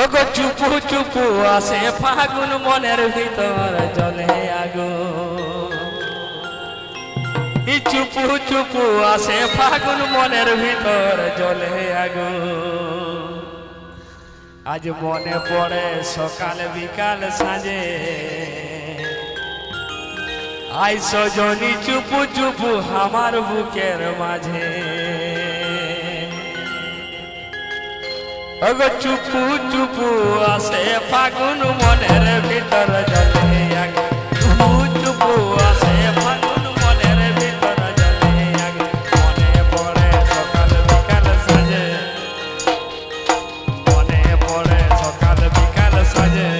ওগো চুপু চুপু, আসে ফাগুন মনের ভিতর জলে আগো। চুপু চুপু, আসে ফাগুন মনের ভিতর জলে আগো। আজ মনে পড়ে সকাল বিকাল সাজে। আইসো জনি চুপু চুপু, আমার বুকের মাঝে। চুপু চুপু আসে ফাগুন মনের ভিতর জলে আগে। চুপু চুপু আসে ফাগুন মনের ভিতর জলে আগে। মনে পড়ে সকাল বিকাল সাজে। মনে পড়ে সকাল বিকাল সাজে।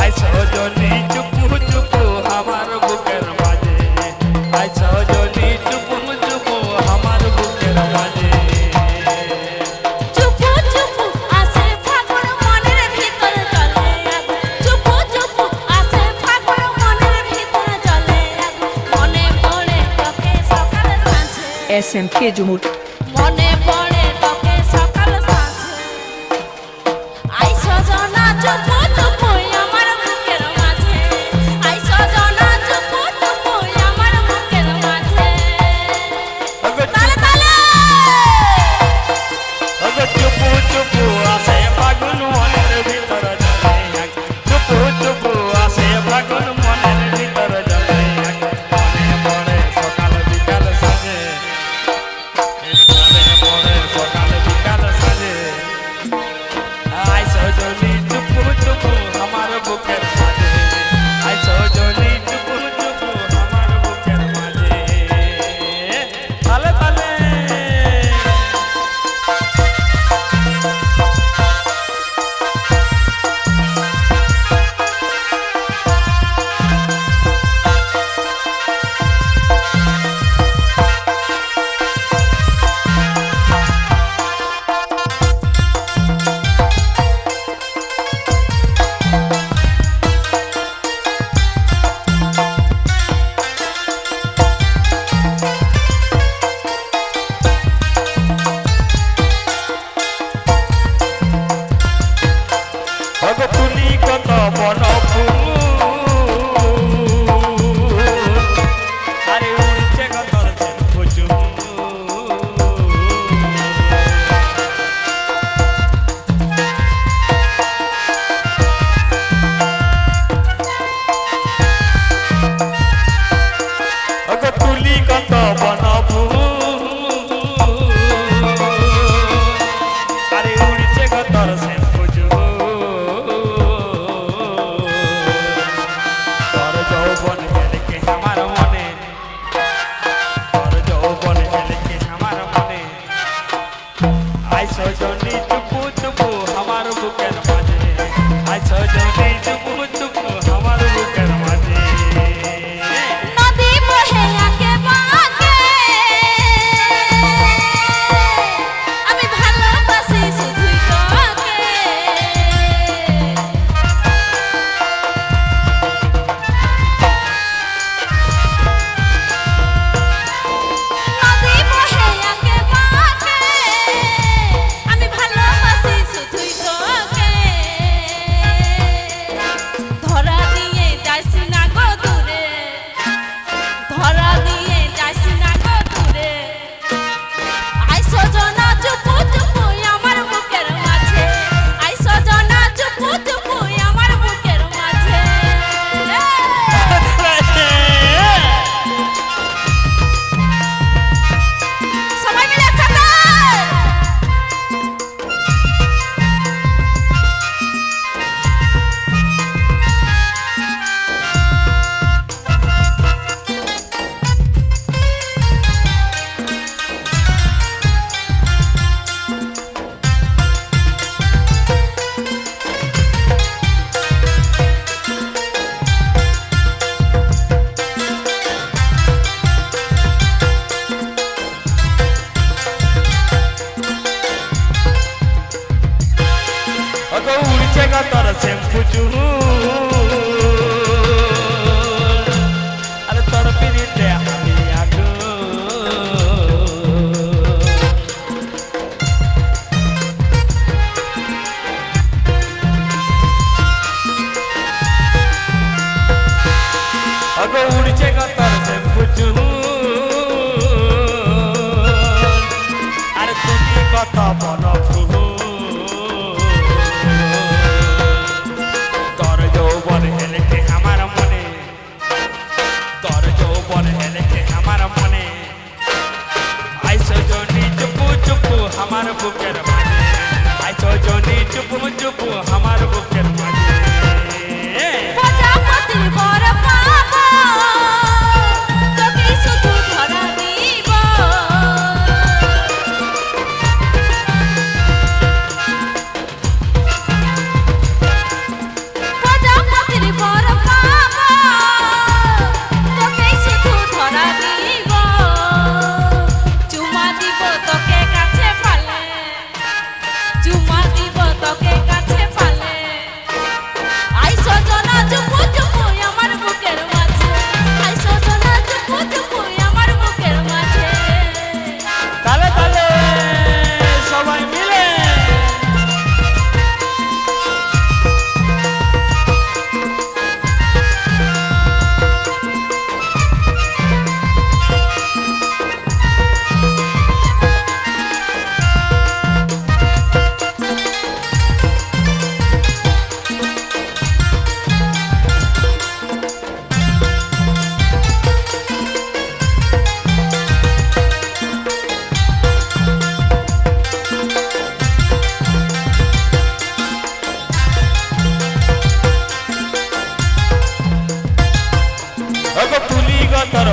আইসো জনি চুপু চুপু আমার বুকের মাঝে। আইসো S M K Jhumur. don't need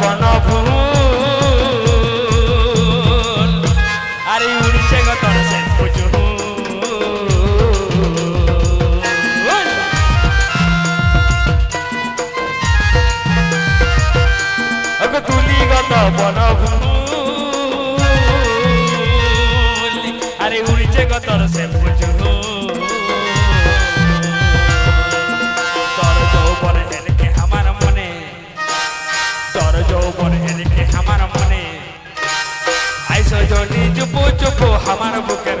বন ফুল আরে উড়ছে গতন সে পুজো তুলি গত বন ফুল আরে উড়ছে গতর সে নিজ চুপো চুপো আমার বুকের